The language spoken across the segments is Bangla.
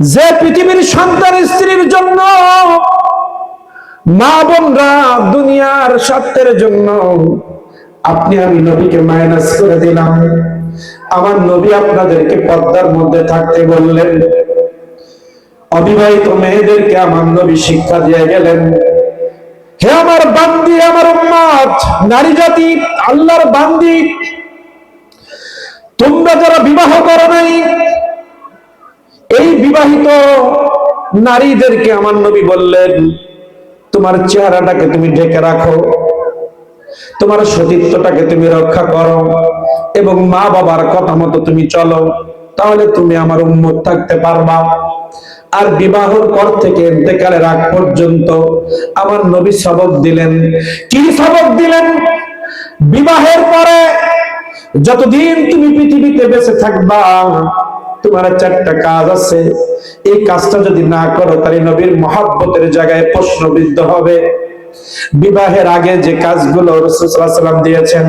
যে পৃথিবীর সন্তান স্ত্রীর জন্য মা বোনরা দুনিয়ার স্বার্থের জন্য, আপনি আমি নবীকে মাইনাস করে দিলাম। আমার নবী আপনাদেরকে পর্দার মধ্যে থাকতে বললেন, অবিবাহিত মেয়েদেরকে আমার নবী শিক্ষা দিয়ে গেলেন। হে আমার বান্দি, আমার উম্মত, নারী জাতি, আল্লাহর বান্দি, তোমরা যারা বিবাহ করো নাই এই বিবাহিত নারীদেরকে আমার নবী বললেন, তোমার চেহারাটাকে তুমি ঢেকে রাখো, তোমার সতীত্বটাকে তুমি রক্ষা করো এবং মা বাবার কথা মতো তুমি চলো, তাহলে তুমি আমার উন্মত থাকতে পারবা। আর বিবাহর পর থেকে এতেকালের আগ পর্যন্ত আমার নবী সবক দিলেন। কি সবক দিলেন? বিবাহের পরে যতদিন তুমি পৃথিবীতে বেঁচে থাকবা তোমার চারটা কাজ আছে। এই কাজটা যদি না করো, তাহলে নবীর মহাব্বতের জায়গায় প্রশ্নবিদ্ধ হবে। বিবাহের আগে যে কাজগুলো রসুলাম দিয়েছেন,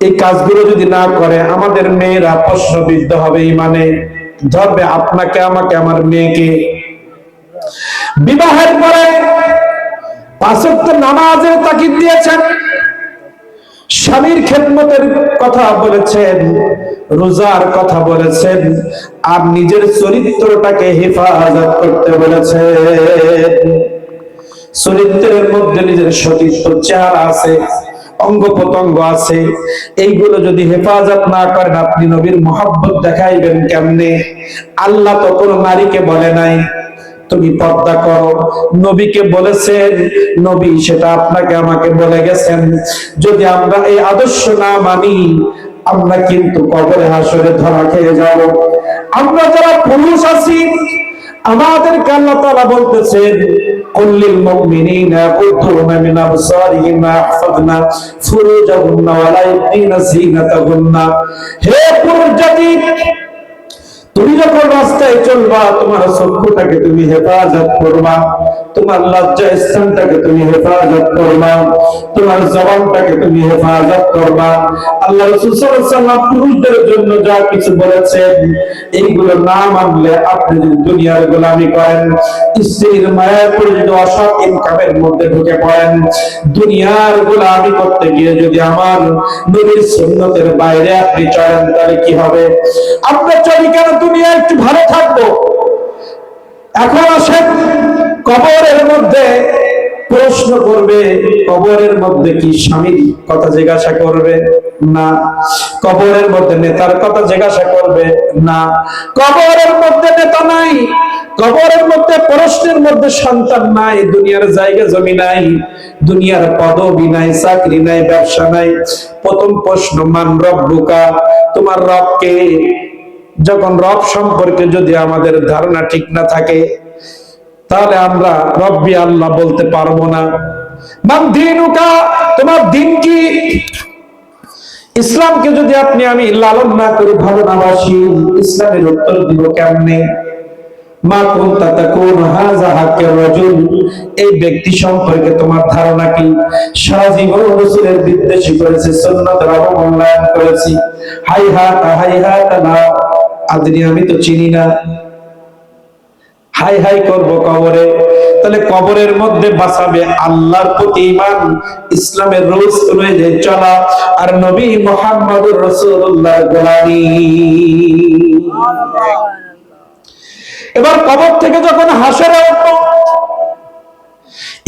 এই কাজগুলো যদি না করে, আমাদের মেয়েরা প্রশ্নবিদ্ধ হবে মানে ধরবে, আপনাকে, আমাকে, আমার মেয়েকে। বিবাহের পরে পাঁচক্ত নামাজের তাকিদ দিয়েছেন। স্বামীর খেদমতের কথা বলেছেন, রোজার কথা বলেছেন, আর নিজের চরিত্রটাকে হেফাজত করতে বলেছেন। চরিত্রের মধ্যে নিজের সতীত্ব চেহারা আছে অঙ্গ প্রত্যঙ্গ আছে, এইগুলো যদি হেফাজত না করেন, আপনি নবীর মহাব্বত দেখাইবেন কেমনে? আল্লাহ তো কোনো নারীকে বলে নাই তুমি পর্দা করো। নবীকে বলেছেন, নবী সেটা আপনাকে আমাকে বলে গেছেন। যদি আমরা এই আদর্শ না মানি, আমরা কিন্তু কবরে হাসরে ধরা খেয়ে যাব। আমরা যারা পুরুষ আছি, আমাদেরকে আল্লাহ তাআলা বলতেছেন হে পুরুষ জাতি তুমি যখন রাস্তায় চলবা, তোমার তুমি হেফাজত করবা, তোমার লজ্জা স্থানটাকে তুমি হেফাজত করবা, তোমার জবানটাকে তুমি হেফাজত করবা। আল্লাহ পুরুষদের জন্য যা কিছু বলেছেন, এইগুলো না মানলে আপনি যদি দুনিয়ার গোলামি করেন, স্ত্রীর মায়ায় পড়ে যদি অসৎ ইনকামের মধ্যে ঢুকে পড়েন, দুনিয়ার গোলামি করতে গিয়ে যদি আমার নবীর সুন্নতের বাইরে আপনি চলেন, তাহলে কি হবে? আমরা চলি কেন দুনিয়া একটু ভালো থাকব। এখন আসেন কবরের মধ্যে প্রশ্ন করবে, কবরের মধ্যে কি স্বামীর কথা জিজ্ঞাসা করবে? না। কবরের মধ্যে নেতার কথা জিজ্ঞাসা করবে? না। কবরের মধ্যে নেতা নাই। কবরের মধ্যে প্রশ্নের মধ্যে সন্তান নাই। দুনিয়ার জায়গা জমি নাই। দুনিয়ার পদবি নাই, চাকরি নাই, ব্যবসা নাই। প্রথম প্রশ্ন, মান রব্বুকা? তোমার রবকে যখন রব সম্পর্কে যদি আমাদের ধারণা ঠিক না থাকে, তাহলে আমরা রব্বি আল্লাহ বলতে পারব না। তোমার দিন কি? ইসলামকে যদি আপনি আমি লালন না করি ভালো না বাসি ইসলামের উত্তর দিব কেমনে? মা রাজুল, এই ব্যক্তি সম্পর্কে তোমার ধারণা কি? সারা জীবন রাসূলের বিদ্বেষী করেছে অবমূল্যায়ন করেছি। হাই হাত হাই হাত, না। আদরি আমি তো চিনি না। হাই হাই করব কবরে। তাহলে কবরের মধ্যে বাঁচাবে আল্লাহর প্রতি ইমান ইসলামের রোজ অনুযায়ী চলা আর নবী মোহাম্মদুর রাসূলুল্লাহ গোলামি। এবার কবর থেকে যখন হাসরে উঠব,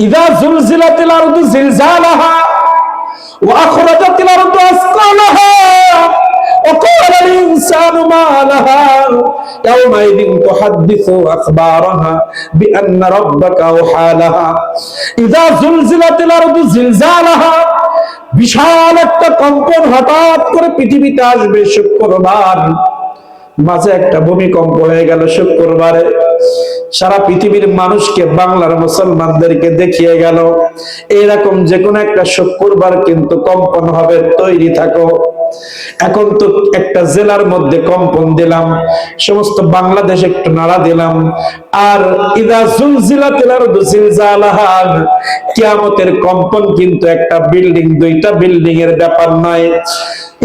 ইদা জুলজিলাতিল আরদু জিলজালাহা ওয়া আখরাজাতিল আরদু আসকালাহা। وقال الإنسان ما لها يومئذ تحدث أخبارها بأن ربك أوحى لها إذا زلزلت الأرض زلزالها বিশাল একটা কম্পন হঠাৎ করে পৃথিবীতে আসবে শুক্রবার মাঝে একটা ভূমিকম্প হয়ে গেল শুক্রবারে সারা পৃথিবীর মানুষকে বাংলার মুসলমানদেরকে দেখিয়ে গেল এরকম যে কোনো একটা শুক্রবার কিন্তু কম্পন হবে তৈরি থাকো এখন তো একটা জেলার মধ্যে কম্পন দিলাম, সমস্ত বাংলাদেশ একটু নাড়া দিলাম, আর ইদা জুলজিলাতিল আরদু জিলজালাহা, কিয়ামতের কম্পন কিন্তু একটা বিল্ডিং, দুইটা বিল্ডিং এর ব্যাপার নয়।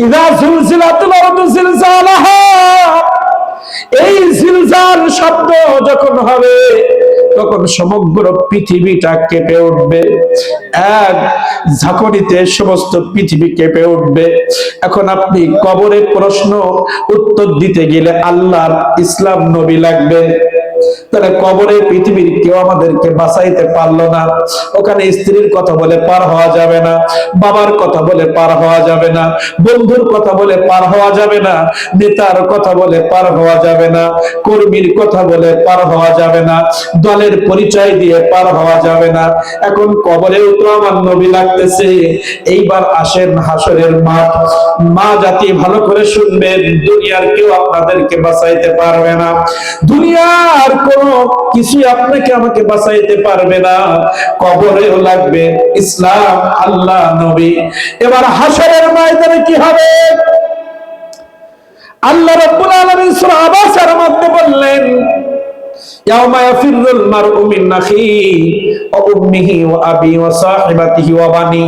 ইদা জুলজিলাতিল আরদু জিলজালাহা, এই জিলজাল শব্দ যখন হবে তখন সমগ্র পৃথিবীটা কেঁপে উঠবে। এক ঝাঁকড়িতে সমস্ত পৃথিবী কেঁপে উঠবে। এখন আপনি কবরের প্রশ্ন উত্তর দিতে গেলে আল্লাহর ইসলাম নবী লাগবে। তাহলে কবরে পৃথিবীর কেউ আমাদেরকে বাঁচাইতে পারল না। ওখানে স্ত্রীর কথা বলে পার হওয়া যাবে না, বাবার কথা বলে পার হওয়া যাবে না, বন্ধুর কথা বলে পার হওয়া যাবে না, নেতার কথা বলে পার হওয়া যাবে না, কর্মীর কথা বলে পার হওয়া যাবে না, দলের পরিচয় দিয়ে পার হওয়া যাবে না। এখন কবরেও তো আমার নবী লাগতেছে। এইবার আসেন হাসরের মাঠ। মা জাতি ভালো করে শুনবেন, দুনিয়ার কেউ আপনাদেরকে বাঁচাইতে পারবে না। দুনিয়ার কোনো কিছুই আপনাকে আমাকে বাঁচাইতে পারবে না। কবরেও লাগবে ইসলাম, আল্লাহ, নবী। এবার হাসরের ময়দানে কি হবে? আল্লাহ রাব্বুল আলামিন সূরা আবাসার মধ্যে বললেন, ইয়াউমা ইয়াফিরুল মারউ মিন উম্মিহি আবি সাহিবাতিহি বানি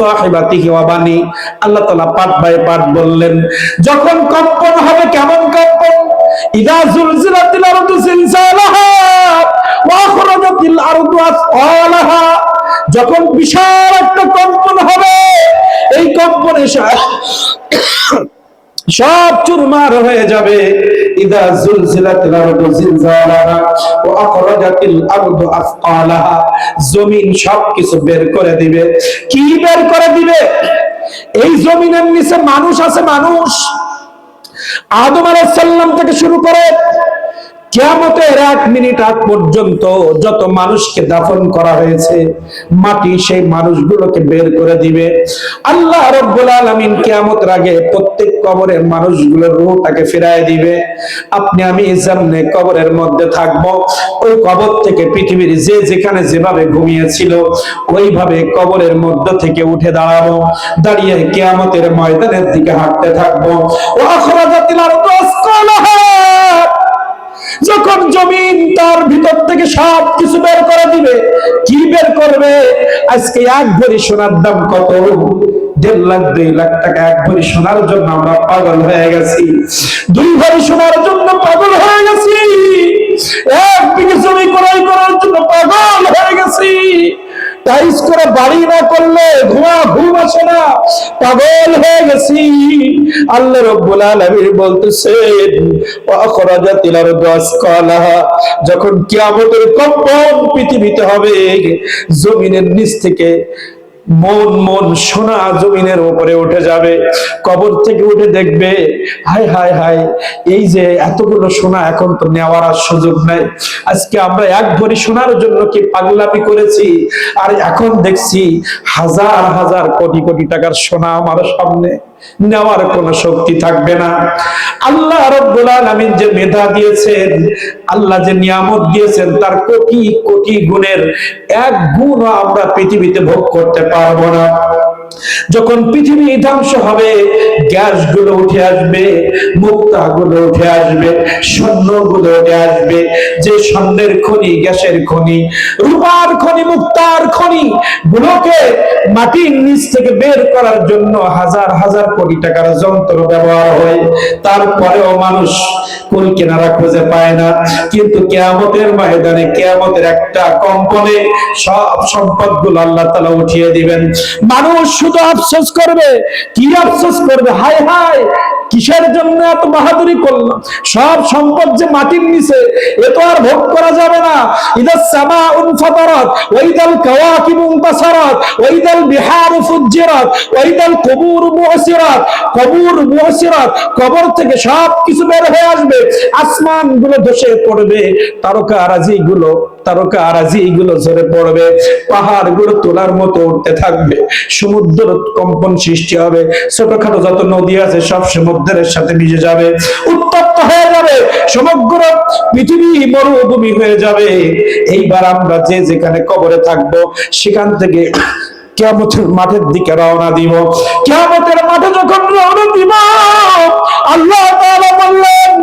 সাহিবাতিহি বানি। আল্লাহ তাআলা পাঠ বাই পাঠ বললেন, যখন কম্পন হবে কেমন কম্পন? ইদা জুলজিলাতিল আরদু জিলজালাহা ওয়া আরদু আসফালাহা। যখন বিশাল একটা কম্পন হবে, এই কম্পনে সব চুরমার হয়ে যাবে। ইদা জুলজিলাতিল আরদু জিলজালাহা ওয়া আরদু আসফালাহা। জমিন সব কিছু বের করে দিবে। কি বের করে দিবে? এই জমিনের নিচে মানুষ আছে মানুষ। আদম আলাহ সাল্লাম থেকে শুরু করে কিয়ামতের এক মিনিট আগ পর্যন্ত যত মানুষকে দাফন করা হয়েছে, মাটি সেই মানুষগুলোকে বের করে দিবে। আল্লাহ রব্বুল আলামিন আগে প্রত্যেক কবরের মানুষগুলোর রূহটাকে দিবে। আপনি, আমি সামনে কবরের মধ্যে থাকব। ওই কবর থেকে পৃথিবীর যে যেখানে যেভাবে ঘুমিয়েছিল, ওইভাবে কবরের মধ্য থেকে উঠে দাঁড়াবো। দাঁড়িয়ে কিয়ামতের ময়দানের দিকে হাঁটতে থাকব। যখন জমিন তার ভিতর থেকে সব কিছু বের করে দিবে, কি বের করবে? আজকে এক ভরি সোনার দাম কত? দেড় লাখ, দুই লাখ টাকা এক ভরি সোনার জন্য আমরা পাগল হয়ে গেছি। দুই ভরি সোনার জন্য পাগল হয়ে গেছি। এক বিঘে জমি ক্রয় করার জন্য পাগল হয়ে গেছি। টাইস করে বাড়ি না করলে ঘুমা ঘুম আসে না। পাগল হয়ে গেছি। আল্লাহ রব্বুল আলামিন বলতেছেন ওয়া আখরাজাতিল দাস কালা যখন কিয়ামতের কম্পন পৃথিবীতে হবে, জমিনের নিচ থেকে মন মন সোনা জমিনের উপরে উঠে যাবে। কবর থেকে উঠে দেখবে হাই হাই হাই এই যে এতগুলো সোনা এখন তো নেওয়ার আর সুযোগ নাই। আজকে আমরা এক ভরি সোনার জন্য কি পাগলামি করেছি? আর এখন দেখছি হাজার হাজার কোটি কোটি টাকার সোনা আমার সামনে। নেওয়ার কোন শক্তি থাকবে না। আল্লাহ রব্বুল আলামিন যে মেধা দিয়েছেন, আল্লাহ যে নিয়ামত দিয়েছেন, তার কোটি কোটি গুণের এক গুণ আমরা পৃথিবীতে ভোগ করতে পারব না। যখন পৃথিবী ধ্বংস হবে গ্যাসগুলো উঠে আসবে মুক্তা গুলো উঠে আসবে স্বর্ণগুলো উঠে আসবে। যে স্বর্ণের খনি, গ্যাসের খনি, রূপার খনি, মুক্তার খনি, গুলোকে মাটির নিচ থেকে বের করার জন্য হাজার হাজার কোটি টাকার যন্ত্র ব্যবহার হয়। তারপরেও মানুষ কুল কেনারা খুঁজে পায় না। কিন্তু কেয়ামতের ময়দানে, কেয়ামতের একটা কম্পনে সব সম্পদগুলো আল্লাহ তালা উঠিয়ে দিবেন। মানুষ শুধু আফসোস করবে? কি আফসোস করবে? হায় হায়, কিসের জন্য এত বাহাদুরি করলাম? সব সম্পদ যে মাটির নিচে, এ তো আর ভোগ করা যাবে না। ইদাস সামা উনফাতারাত ওয়াইদাল কাওয়াকিব উনতাসারাত ওয়াইদাল বিহার ফুজ্জিরাত, ওয়াইদাল কুবুর মুহসিরাত। কবুর, মুহসিরাত, কবর থেকে সব কিছু বের হয়ে আসবে। আসমানগুলো ধসে পড়বে। তারকা আরাজি গুলো তারকা আরাজি গুলো ঝরে পড়বে। পাহাড়গুলো তোলার মতো উঠতে থাকবে। সমুদ্র কম্পন সৃষ্টি হবে। ছোটখাটো যত নদী আছে সব সমুদ্রের সাথে মিশে যাবে। উত্তপ্ত হয়ে যাবে। সমগ্র পৃথিবী মরুভূমি হয়ে যাবে। এইবার আমরা যে যেখানে কবরে থাকব, সেখান থেকে কেয়ামতের মাঠের দিকে রওনা দিব। কেয়ামতের মাঠে যখন রওনা দিব, আল্লাহ তাআলা বললেন,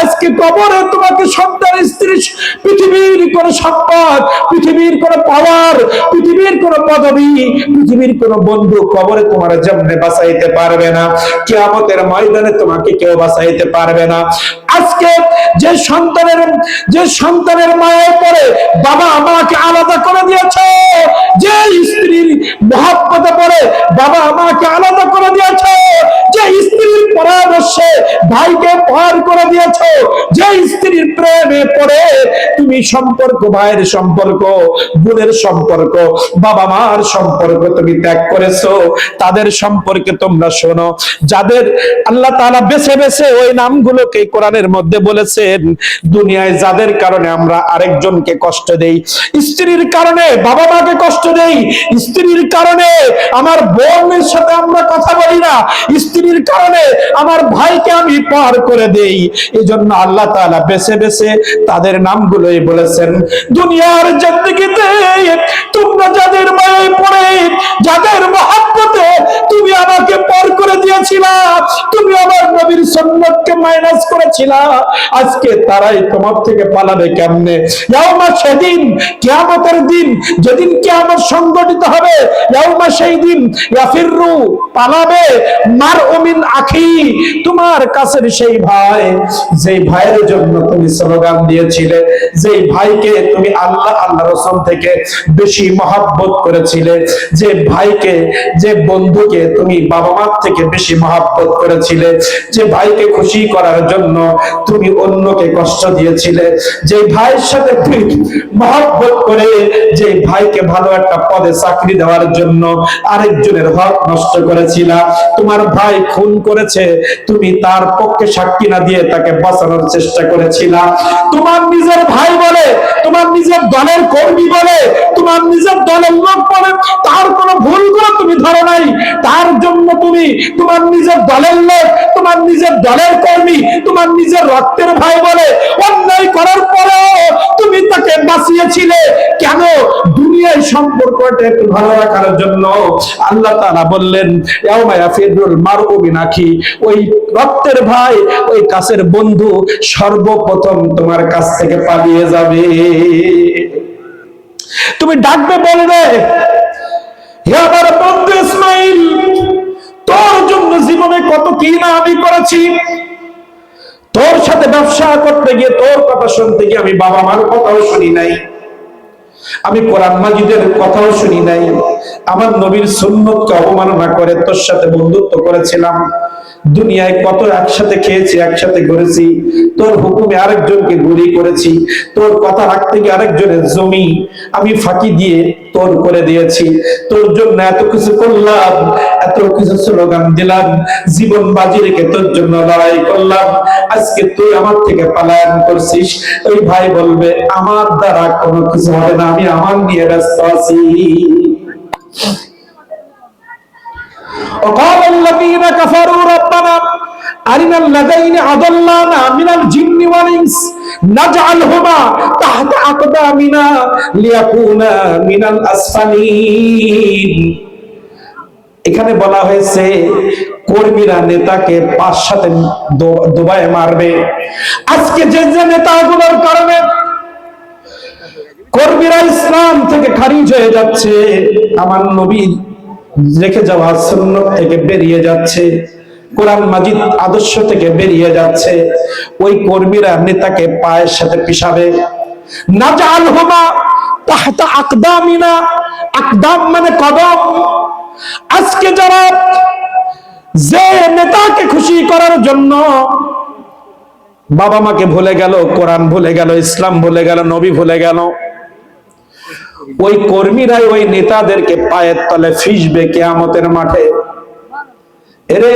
আজকে কবরে তোমাকে সন্তান স্ত্রী কোন সম্পদ, পৃথিবীর কোন পাওয়ার পৃথিবীর কোন পদবি, পৃথিবীর কোন বন্ধু কবরে তোমার জন্মে বাঁচাইতে পারবে না। কিয়ামতের ময়দানে তোমাকে কেউ বাঁচাইতে পারবে না। আজকে যে সন্তানের যে সন্তানের মায়ের পরে বাবা আমাকে আলাদা করে দিয়েছে, যে স্ত্রীর মহাব্বতে পড়ে বাবা আমাকে আলাদা করে দিয়েছে, যে স্ত্রীর পরামর্শে ভাইকে পার করে দিয়েছ, যে স্ত্রীর প্রেমে পড়ে তুমি সম্পর্ক, ভাইয়ের সম্পর্ক, বোনের সম্পর্ক, বাবা মার সম্পর্ক তুমি ত্যাগ করেছ, তাদের সম্পর্কে তোমরা শোনো। যাদের আল্লাহ তাআলা বেছে বেছে ওই নামগুলোকে কোরআনের মধ্যে বলেছেন, দুনিয়ায় যাদের কারণে আমরা আরেকজনকে কষ্ট দেই, স্ত্রীর কারণে বাবা মাকে কষ্ট দেই, স্ত্রীর কারণে আমার বোনের সাথে আমরা কথা বলি না, স্ত্রীর কারণে আমার ভাইকে আমি পার করে দেই। এই জন্য আল্লাহ তাআলা বেছে বেছে তাদের নামগুলোই বলেছেন, দুনিয়ার জিন্দেগিতে তোমরা যাদের মায়ে পড়ে, যাদের মহাব্বতে তুমি আমাকে পার করে দিয়েছিলা, তুমি আমার নবীর সুন্নতকে মাইনাস করেছিলা আজকে তারাই তোমার থেকে পালাবে কেমনে? ইয়াউমা সেদিন কিয়ামতের দিন, যেদিন কিয়ামত সংগঠিত হবে, ইয়াউমা সেই দিন ইয়াফিরু পালাবে মার আখি, তোমার কাছের সেই ভাই, যেই ভাইয়ের জন্য তুমি স্লোগান দিয়েছিলে, যেই ভাইকে তুমি আল্লাহ আল্লাহ থেকে বেশি মহাব্বত করেছিলে, যে ভাইকে, যে বন্ধুকে তুমি বাবা মার থেকে বেশি মহাব্বত করেছিলে, যে ভাইকে খুশি করার জন্য তুমি অন্যকে কষ্ট দিয়েছিলে। যে ভাইয়ের সাথে তুমি মহাব্বত করে যে ভাইকে ভালো একটা পদে চাকরি দেওয়ার জন্য আরেকজনের হক নষ্ট করেছিলা, তোমার ভাই খুন করেছে, তুমি তার পক্ষে সাক্ষী না দিয়ে তাকে বাঁচানোর চেষ্টা করেছিলা। তোমার নিজের ভাই বলে, তোমার নিজের দলের কর্মী বলে, তোমার নিজের দলের লোক বলে, তার কোনো ভুল করে তুমি ধরো নাই। তার জন্য তুমি তোমার নিজের দলের লোক, তোমার নিজের দলের কর্মী, তোমার নিজের রক্তের ভাই বলে অন্যায় করার পরেও তুমি তাকে বাঁচিয়েছিলে, কেন? দুনিয়ায় সম্পর্কটা একটু ভালো রাখার জন্য আল্লাহ তাআলা বললেন বিনাখি ওই রক্তের ভাই, ওই কাছের বন্ধু সর্বপ্রথম তোমার কাছ থেকে পালিয়ে যাবে। তুমি ডাকবে, বলবে, হে আমার বন্ধু ইসমাইল, তোর জন্য জীবনে কত কি না আমি করেছি? তোর সাথে ব্যবসা করতে গিয়ে তোর কথা শুনতে গিয়ে আমি বাবা মার কথাও শুনি নাই। আমি কোরআন মাজিদের কথাও শুনি নাই। আমার নবীর সুন্নতকে অবমাননা করে তোর সাথে বন্ধুত্ব করেছিলাম। দুনিয়ায় কত একসাথে খেয়েছি একসাথে ঘুরেছি তোর হুকুমে আরেকজনকে গুলি করেছি তোর কথা রাখতে গিয়ে আরেকজনের জমি আমি ফাঁকি দিয়ে তোর করে দিয়েছি তোর জন্য এত কিছু করলাম এত কিছু স্লোগান দিলাম জীবন বাজি রেখে তোর জন্য লড়াই করলাম আজকে তুই আমার থেকে পালায়ন করছিস ওই ভাই বলবে আমার দ্বারা কোনো কিছু হবে না আমি আমার নিয়ে ব্যস্ত আছি وقال الذين كفروا এখানে বলা হয়েছে, কর্মীরা নেতাকে পাঁচ সাথে দুবাই মারবে। আজকে যে যে নেতাগুলোর কারণে কর্মীরা ইসলাম থেকে খারিজ হয়ে যাচ্ছে, আমার নবী রেখে যাওয়া সুন্নত থেকে বেরিয়ে যাচ্ছে। কোরআন মাজিদ আদর্শ থেকে বেরিয়ে যাচ্ছে। ওই কর্মীরা নেতাকে পায়ের সাথে পিসাবে নাজাল হুমা তাহতা আকদাম মানে কদম। আজকে যারা যে নেতাকে খুশি করার জন্য বাবা মাকে ভুলে গেল, কোরআন ভুলে গেল, ইসলাম ভুলে গেল, নবী ভুলে গেল, ওই কর্মীরাই ওই নেতাদেরকে পায়ের তলে ফিসবে কেয়ামতের মাঠে। এরে,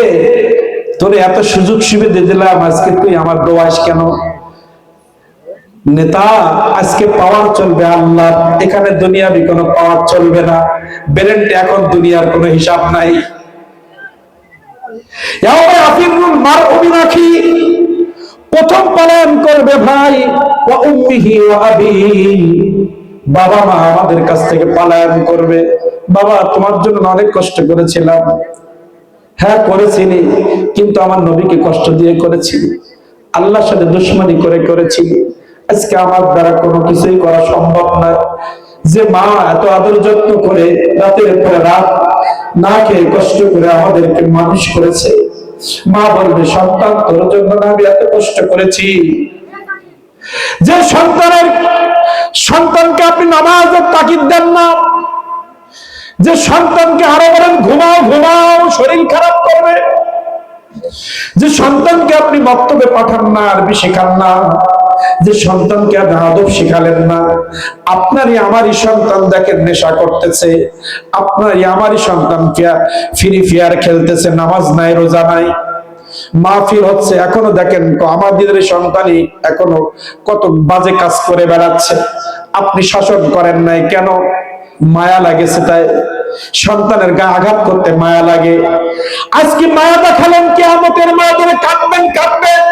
তোরে এত সুযোগ সুবিধা দিলাম, আজকে তুই আমার দোয়াস কেন? নেতা, আজকে পাওয়ার চলবে আল্লাহ এখানে দুনিয়াবি কোনো পাওয়ার চলবে না ব্রেনটা এখন দুনিয়ার কোনো হিসাব নাই। প্রথম পালন করবে ভাই বাবা মা আমাদের কাছ থেকে পালায়ন করবে। বাবা, তোমার জন্য অনেক কষ্ট করেছিলাম। হ্যাঁ করেছিলি, কিন্তু আমার নবীকে কষ্ট দিয়ে করেছিলি আল্লাহর সাথে দুশ্মনী করে করেছি। আজকে আমার দ্বারা কোনো কিছুই করা সম্ভব নয় যে মা এত আদর যত্ন করে রাতের পরে রাত না খেয়ে কষ্ট করে আমাদেরকে মানুষ করেছে। মা বলবে, সন্তান, তোর জন্য না আমি এত কষ্ট করেছি। যে সন্তানের সন্তানকে আপনি নামাজের তাকিদ দেন না। যে সন্তানকে আরও বলেন, ঘুমাও ঘুমাও, শরীর খারাপ করবে। যে সন্তানকে আপনি বক্তব্যে পাঠান না, আরবি শেখান না। যে সন্তানকে আপনি আদব শেখালেন না। আপনারই আমারই সন্তান দেখেন, নেশা করতেছে। আপনারই আমারই সন্তানকে ফ্রি ফায়ার খেলতেছে, নামাজ নাই, রোজা নাই। মাহফিল হচ্ছে, এখনও দেখেন আমাদের সন্তানই এখনও কত বাজে কাজ করে বেড়াচ্ছে। আপনি শাসন করেন নাই কেন? মায়া লাগেছে তাই। সন্তানের গা আঘাত করতে মায়া লাগে। আজকে মায়া দেখালেন কি আমাদের মায়া ধরে কাঁদবেন কাঁদবেন।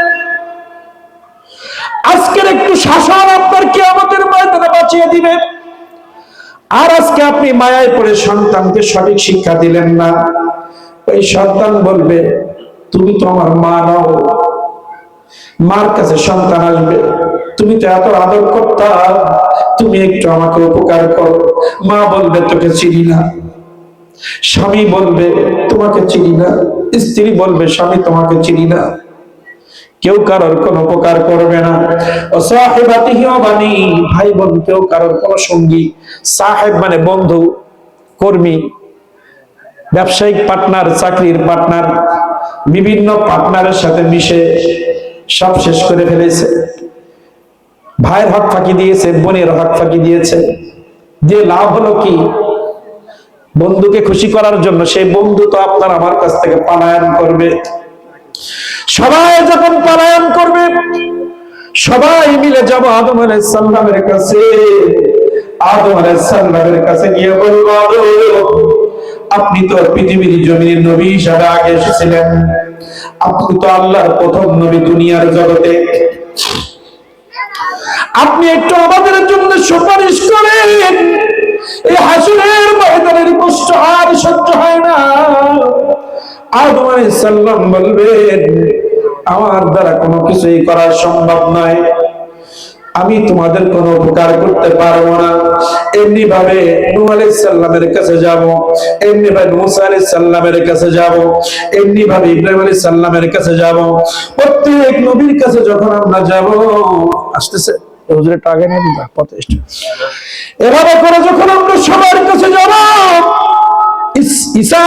আজকের একটু শাসন আপনার কি আমাদের মায়া ধরে বাঁচিয়ে দিবে। আর আজকে আপনি মায়ায় পড়ে সন্তানকে সঠিক শিক্ষা দিলেন না। ওই সন্তান বলবে, তুমি তো আমার মা নাও। মার কাছে সন্তান আসবে। তুমি তো এত আদর করতা। তুমি একটু আমাকে উপকার করো। মা বলবে, তোকে চিনি না। স্বামী বলবে, তোমাকে চিনি না। স্ত্রী বলবে, স্বামী, তোমাকে চিনি না। কেউ কারোর কোন উপকার করবে না। কেউ কারোর কোন সঙ্গী, সাহেব মানে বন্ধু, কর্মী, ব্যবসায়িক পার্টনার, চাকরির পার্টনার, বিভিন্ন পার্টনারের সাথে মিশে সব শেষ করে ফেলেছে। ভাইয়ের হক ফাঁকি দিয়েছে, বোনের হক ফাঁকি দিয়েছে। যে লাভ হলো কি? বন্ধুকে খুশি করার জন্য সেই বন্ধু তো আপনার আমার কাছ থেকে পালায়ন করবে। সবাই যখন পালায়ন করবে, সবাই মিলে যাব আদম আলাইসাল্লামের কাছে। আদম আলাইসাল্লামের কাছে গিয়ে বলব আপনি তো পৃথিবীর জমির নবী হিসাবে আগে এসেছিলেন। আপনি তো আল্লাহর প্রথম নবী দুনিয়ার জগতে। আপনি একটু আমাদের জন্য সুপারিশ করেন। এই হাসুরের ময়দানের কষ্ট আর সহ্য হয় না। সাল্লাম বলবেন, আমার দ্বারা কোনো কিছুই করা সম্ভব নয়। আমি তোমাদের কোন উপকার করতে পারব না। এমনি ভাবে নূহ কাছে যাব এমনি ভাবে মুসা আলাইহিস কাছে যাব এমনি ভাবে ইব্রাহিম আলাইহিস সালামের কাছে যাব। প্রত্যেক নবীর কাছে যখন আমরা যাব, আসতেছে। হুজুরের নিয়ে এভাবে করে যখন আমরা সবার কাছে যাব ঈসা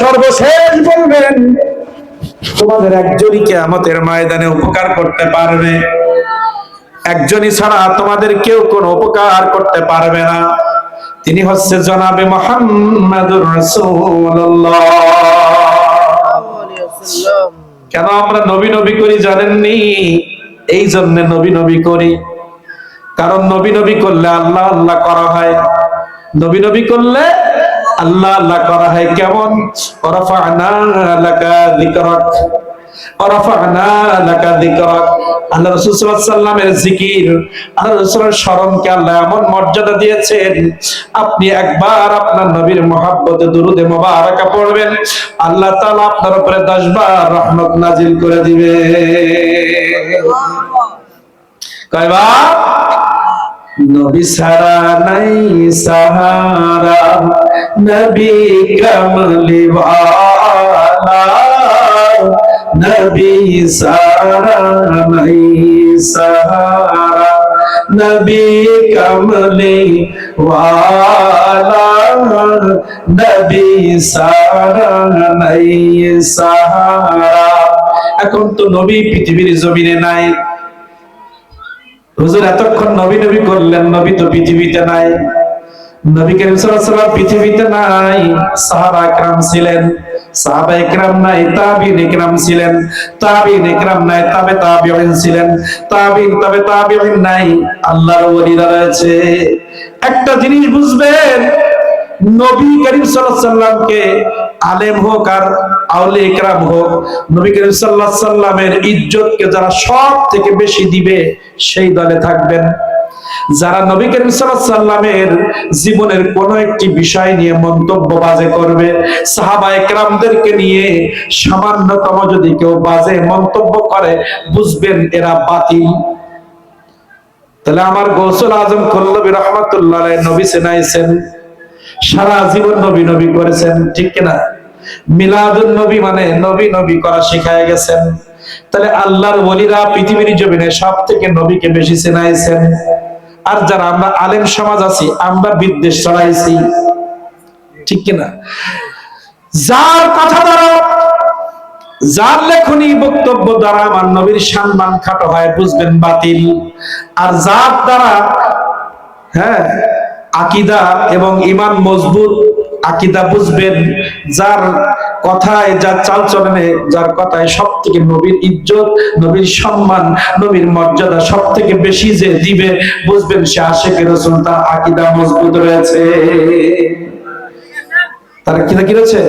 সর্বশেষ বলবেন, তোমাদের একজনই আমাদের ময়দানে উপকার করতে পারবে। একজনই ছাড়া তোমাদের কেউ কোনো উপকার করতে পারবে না। তিনি হচ্ছে জনাবে মোহাম্মদুর রাসূলুল্লাহ। কেন আমরা নবী নবী করি জানেননি? এই জন্য নবী নবী করি। কারণ নবী নবী করলে আল্লাহ আল্লাহ করা হয়। নবী নবী করলে আল্লাহ আল্লাহ করা হয়। কেমন? আল্লাহ এমন মর্যাদা দিয়েছেন, আপনি একবার আপনার নবীর মহব্বতে দুরুদে মুবারাকা পড়বেন। আল্লাহ তালা আপনার উপরে 10 বার রহমত নাজিল করে দিবে কয়বার? নবী সারা নাই সাহারা। নবী কমলিওয়ালা। নবী সারা নাই সাহারা। নবী কমলি নবী সারা নাই সাহারা। এখন তো নবী পৃথিবীর জমিনে নাই। হুজুর, এতক্ষণ নবী নবী করলেন, নবী তো পৃথিবীতে নাই। নবী করিম সাল্লাল্লাহু পৃথিবীতে নাই, সাহাবা একরাম ছিলেন। সাহাবা একরাম নাই, তাবিন একরাম ছিলেন। তাবিন একরাম নাই, তবে তাবিঈন ছিলেন। তাবিন, তবে তাবিঈন নাই, আল্লাহর ওলিরা রয়েছে। একটা জিনিস বুঝবেন, নবী করিম সাল্লাল্লাহু আলাইহি আলেম হোক আর আউলে ইকরাম হোক, নবী করিম আলাইহি সাল্লামের ইজ্জতকে যারা সব থেকে বেশি দিবে, সেই দলে থাকবেন। যারা নবী করিম সাল্লামের জীবনের কোন একটি বিষয় নিয়ে মন্তব্য বাজে করবে, সাহাবা একরামদেরকে নিয়ে সামান্যতম যদি কেউ বাজে মন্তব্য করে, বুঝবেন এরা বাতিল। তাহলে আমার গৌসুল আজম কল্লবী রহমতুল্লাহ নবী সেনাইছেন সারা জীবন নবী নবী করেছেন, ঠিক কিনা? মিলাদুল নবী মানে নবী নবী করা শিখায় গেছেন। তাহলে আল্লাহর ওলিরা পৃথিবীর জমিনে সব থেকে নবীকে বেশি চেনাইছেন। আর যারা আমরা আলেম সমাজ আছি, আমরা বিদ্বেষ ছড়াইছি, ঠিক কিনা? যার কথা দ্বারা যার লেখনী বক্তব্য দ্বারা আমার নবীর সম্মান খাটো হয়, বুঝবেন বাতিল। আর যার দ্বারা হ্যাঁ আকিদা এবং ইমান মজবুত আকিদা বুঝবেন, যার কথায়, যার চাল চলনে যার কথায় সব থেকে নবীর ইজ্জত, নবীর সম্মান, নবীর মর্যাদা সব থেকে বেশি যে দিবে, বুঝবেন সে আশেখের রসুন তার আকিদা মজবুত রয়েছে। তার কিনা কি রয়েছে?